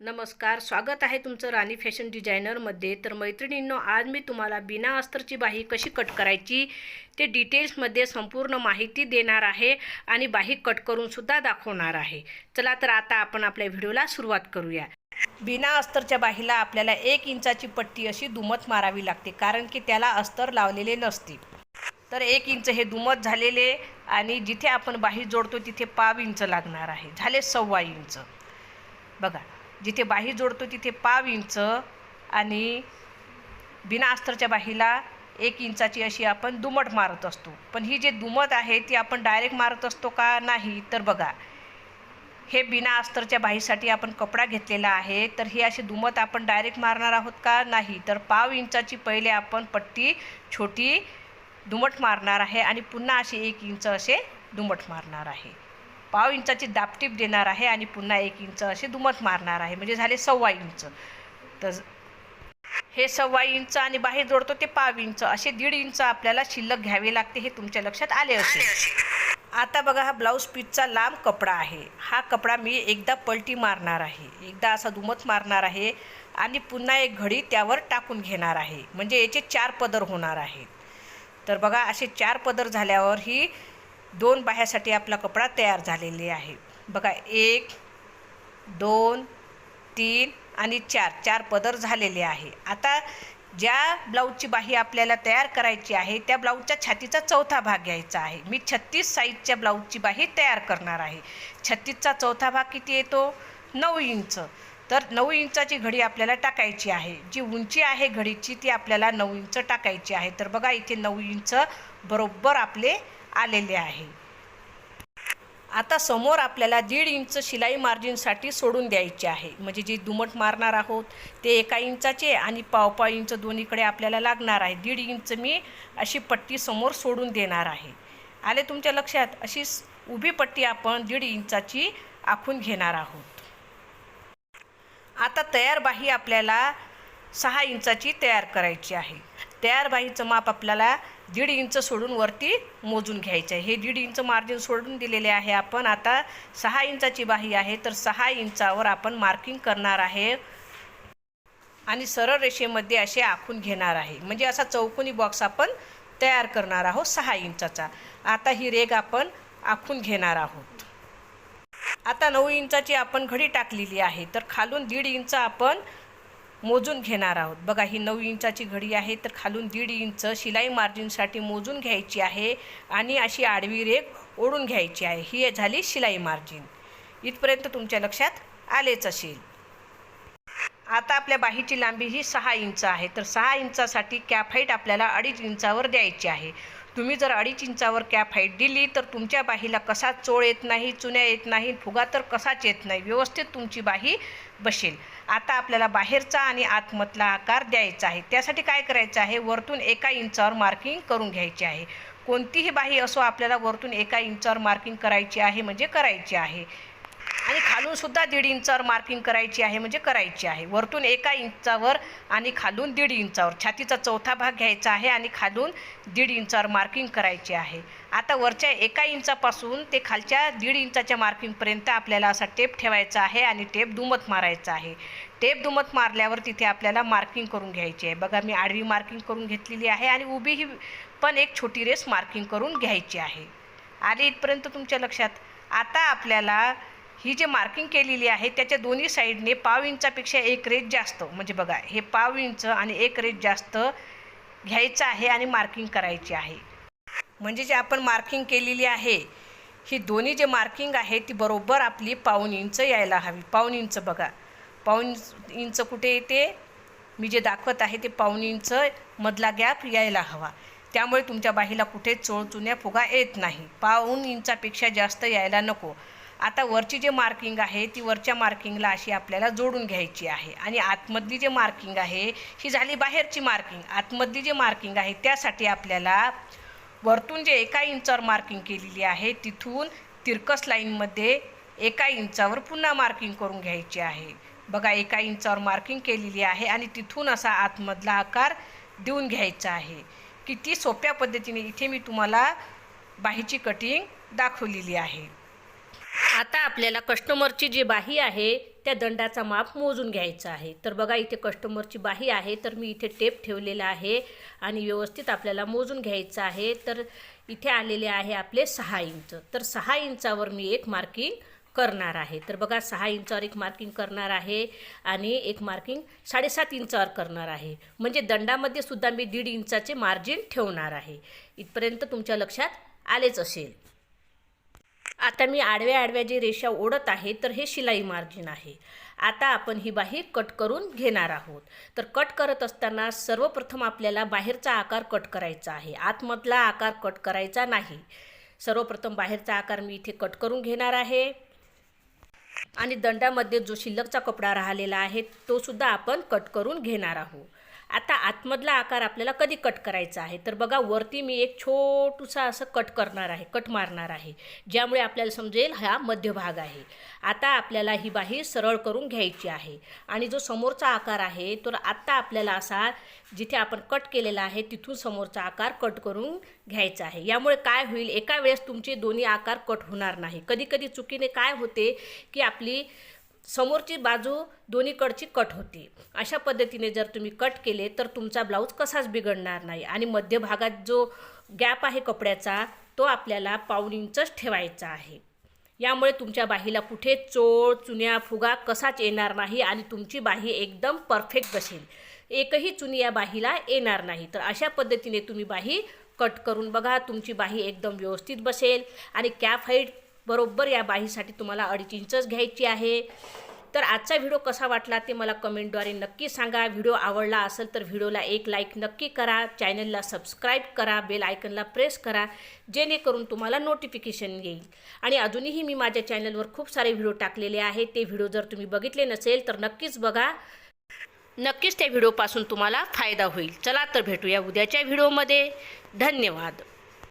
नमस्कार स्वागत आहे तुमचं राणी फॅशन डिझायनरमध्ये. तर मैत्रिणींनो आज मी तुम्हाला बिना अस्तरची बाही कशी कट करायची ते डिटेल्समध्ये संपूर्ण माहिती देणार आहे आणि बाही कट करूनसुद्धा दाखवणार आहे. चला तर आता आपण आपल्या व्हिडिओला सुरुवात करूया. बिना अस्तरच्या बाहीला आपल्याला एक इंचाची पट्टी अशी दुमत मारावी लागते कारण की त्याला अस्तर लावलेले नसते. तर एक इंच हे दुमत झालेले आणि जिथे आपण बाही जोडतो तिथे पाव इंच लागणार आहे. झाले सव्वा इंच. बघा जिथे बाही जोडतो तिथे पाव इंच आणि बिना अस्तरच्या बाहीला एक इंचाची अशी आपण दुमट मारत असतो. पण ही जे दुमत आहे ती आपण डायरेक्ट मारत असतो का नाही तर बघा. हे बिना अस्तरच्या बाहीसाठी आपण कपडा घेतलेला आहे तर ही अशी दुमत आपण डायरेक्ट मारणार आहोत का नाही तर पाव इंचाची पहिले आपण पट्टी छोटी दुमट मारणार आहे आणि पुन्हा अशी एक इंच असे दुमट मारणार आहे. पाव इंचाची दापटीप देणार आहे आणि पुन्हा एक इंच असे दुमत मारणार आहे. म्हणजे झाले सव्वा इंच. तर हे सव्वा इंच आणि बाहेर जोडतो ते पाव इंच. असे दीड इंच आपल्याला शिल्लक घ्यावे लागते हे तुमच्या लक्षात आले असेल. आता बघा हा ब्लाऊज पीसचा लांब कपडा आहे. हा कपडा मी एकदा पलटी मारणार आहे. एकदा असा दुमत मारणार आहे आणि पुन्हा एक घडी त्यावर टाकून घेणार आहे. म्हणजे याचे चार पदर होणार आहेत. तर बघा असे चार पदर झाल्यावर ही दोन बाह्यासाठी आपला कपडा तयार झालेले आहे. बघा एक दोन तीन आणि चार चार पदर झालेले आहे. आता ज्या ब्लाऊजची बाही आपल्याला तयार करायची आहे त्या ब्लाऊजच्या छातीचा चौथा भाग घ्यायचा आहे. मी छत्तीस साईजच्या ब्लाऊजची बाही तयार करणार आहे. छत्तीसचा चौथा भाग किती येतो? नऊ इंच. तर नऊ इंचाची घडी आपल्याला टाकायची आहे. जी उंची आहे घडीची ती आपल्याला नऊ इंच टाकायची आहे. तर बघा इथे नऊ इंच बरोबर आपले आलेले आहे. आता समोर आपल्याला दीड इंच शिलाई मार्जिनसाठी सोडून द्यायचे आहे. म्हणजे जी दुमट मारणार आहोत ते एका इंचाचे आणि पावपाव इंच दोन्हीकडे आपल्याला लागणार आहे. दीड इंच मी अशी पट्टी समोर सोडून देणार आहे. आले तुमच्या लक्षात? अशी उभी पट्टी आपण दीड इंचाची आखून घेणार आहोत. आता तयार बाही आपल्याला सहा इंचाची तयार करायची आहे. तयार बाहीचं माप आपल्याला दीड इंच सोडून वरती मोजून घ्यायचं. आहे हे दीड इंच मार्जिन सोडून दिलेले आहे आपण. आता सहा इंचाची बाही आहे तर सहा इंचावर आपण मार्किंग करणार आहे. आणि सरळ रेषेमध्ये असे आखून घेणार आहे. म्हणजे असा चौकोनी बॉक्स आपण तयार करणार आहोत सहा इंचाचा. आता ही रेग आपण आखून घेणार आहोत. आता नऊ इंचाची आपण घडी टाकलेली आहे. तर खालून दीड इंच आपण मोजून घेणार आहोत. बघा ही नऊ इंचाची घडी आहे तर खालून दीड इंच शिलाई मार्जिनसाठी मोजून घ्यायची आहे आणि अशी आडवी रेख ओढून घ्यायची आहे. ही झाली शिलाई मार्जिन. इथपर्यंत तुमच्या लक्षात आलेच असेल. आता आपल्या बाहीची लांबी ही सहा इंच आहे. तर सहा इंचासाठी कॅप हाईट आपल्याला अडीच इंचावर द्यायची आहे. तुम्ही जर अडीच इंचावर कॅप हाईट दिली तर तुमच्या बाहीला कसा चोळ येत नाही चुन्या येत नाही फुगा तर कसाच येत नाही व्यवस्थित तुमची बाही बसेल. आता आपल्याला बाहेरचा आणि आतमधला आकार द्यायचा आहे. त्यासाठी काय करायचं आहे? वरतून एका इंचावर मार्किंग करून घ्यायची आहे. कोणतीही बाही असो आपल्याला वरतून एका इंचावर मार्किंग करायची आहे म्हणजे करायची आहे. आणि खालून सुद्धा दीड इंचावर मार्किंग करायची आहे म्हणजे करायची आहे. वरतून एका इंचावर आणि खालून दीड इंचावर छातीचा चौथा भाग घ्यायचा आहे आणि खालून दीड इंचावर मार्किंग करायची आहे. आता वरच्या एका इंचापासून ते खालच्या दीड इंचाच्या मार्किंगपर्यंत आपल्याला असा टेप ठेवायचा आहे आणि टेप दुमत मारायचा आहे. टेप दुमत मारल्यावर तिथे आपल्याला मार्किंग करून घ्यायची आहे. बघा मी आडवी मार्किंग करून घेतलेली आहे आणि उभी ही पण एक छोटी रेस मार्किंग करून घ्यायची आहे. आली इथपर्यंत तुमच्या लक्षात? आता आपल्याला ही जी मार्किंग केलेली आहे त्याच्या दोन्ही साईडने पाव इंचापेक्षा एक रेट जास्त. म्हणजे बघा हे पाव इंच आणि एक रेट जास्त घ्यायचं आहे आणि मार्किंग करायची आहे. म्हणजे जे आपण मार्किंग केलेली आहे ही दोन्ही जे मार्किंग आहे ती बरोबर आपली पाऊन इंच यायला हवी. पाऊन इंच बघा. पाऊन इंच कुठे येते? मी जे दाखवत आहे ते पाऊन इंच मधला गॅप यायला हवा. त्यामुळे तुमच्या बाहीला कुठे चोळ चुन्या फुगा येत नाही. पाऊन इंचापेक्षा जास्त यायला नको. आता वरची जे मार्किंग आहे ती वरच्या मार्किंगला अशी आपल्याला जोडून घ्यायची आहे. आणि आतमधली जे मार्किंग आहे ही झाली बाहेरची मार्किंग आतमधली जे मार्किंग आहे त्यासाठी आपल्याला वरतून जे एका इंचावर मार्किंग केलेली आहे तिथून तिरकस लाईनमध्ये एका इंचावर पुन्हा मार्किंग करून घ्यायची आहे. बघा एका इंचावर मार्किंग केलेली आहे आणि तिथून असा आतमधला आकार देऊन घ्यायचा आहे. किती सोप्या पद्धतीने इथे मी तुम्हाला बाहीची कटिंग दाखवलेली आहे. आता आपल्याला कस्टमरची जी बाही आहे त्या दंडाचा माप मोजून घ्यायचा आहे. तर बघा इथे कस्टमरची बाही आहे तर मी इथे टेप ठेवलेला आहे आणि व्यवस्थित आपल्याला मोजून घ्यायचं आहे. तर इथे आलेले आहे आपले सहा इंच. तर सहा इंचावर मी एक मार्किंग करणार आहे. तर बघा सहा इंचावर एक मार्किंग करणार आहे आणि एक मार्किंग साडेसात इंचावर करणार आहे. म्हणजे दंडामध्ये सुद्धा मी दीड इंचाचे मार्जिन ठेवणार आहे. इथपर्यंत तुमच्या लक्षात आलेच असेल. आता मी आडव्या आडव्या जे रेषा ओढत आहे तर हे शिलाई मार्जिन आहे. आता आपण ही बाही कट करून घेणार आहोत. तर कट करत असताना सर्वप्रथम आपल्याला बाहेरचा आकार कट करायचा आहे. आतमधला आकार कट करायचा नाही. सर्वप्रथम बाहेरचा आकार मी इथे कट करून घेणार आहे. आणि दंडामध्ये जो शिल्लकचा कपडा राहिलेला आहे तो सुद्धा आपण कट करून घेणार आहोत. आता आतमधला आकार आपल्याला कधी कट करायचा आहे? तर बघा वरती मी एक छोटूसा असं कट करणार आहे कट मारणार आहे ज्यामुळे आपल्याला समजेल हा मध्यभाग आहे. आता आपल्याला ही बाही सरळ करून घ्यायची आहे. आणि जो समोरचा आकार आहे तर आत्ता आपल्याला असा जिथे आपण कट केलेला आहे तिथून समोरचा आकार कट करून घ्यायचा आहे. यामुळे काय होईल? एका वेळेस तुमचे दोन्ही आकार कट होणार नाही. कधी कधी चुकीने काय होते की आपली समोरची बाजू दोन्हीकडची कट होती. अशा पद्धतीने जर तुम्ही कट केले तर तुमचा ब्लाऊज कसाच बिघडणार नाही. आणि मध्यभागात जो गॅप आहे कपड्याचा तो आपल्याला पाऊण इंचच ठेवायचा आहे. यामुळे तुमच्या बाहीला कुठे चोळ चुन्या फुगा कसाच येणार नाही आणि तुमची बाही एकदम परफेक्ट बसेल. एकही चुनी या बाहीला येणार नाही. तर अशा पद्धतीने तुम्ही बाही कट करून बघा. तुमची बाही एकदम व्यवस्थित बसेल आणि कॅप हाईट बरोबर या बाहीसाठी तुम्हाला अडीच इंचच घ्यायची आहे. तर आजचा व्हिडिओ कसा वाटला ते मला कमेंटद्वारे नक्की सांगा. व्हिडिओ आवडला असेल तर व्हिडिओला एक लाईक नक्की करा. चॅनलला सबस्क्राईब करा. बेल आयकनला प्रेस करा. जेणेकरून तुम्हाला नोटिफिकेशन येईल. आणि अजूनही मी माझ्या चॅनलवर खूप सारे व्हिडिओ टाकलेले आहेत. ते व्हिडिओ जर तुम्ही बघितले नसेल तर नक्कीच बघा. नक्कीच त्या व्हिडिओपासून तुम्हाला फायदा होईल. चला तर भेटूया उद्याच्या व्हिडिओमध्ये. धन्यवाद.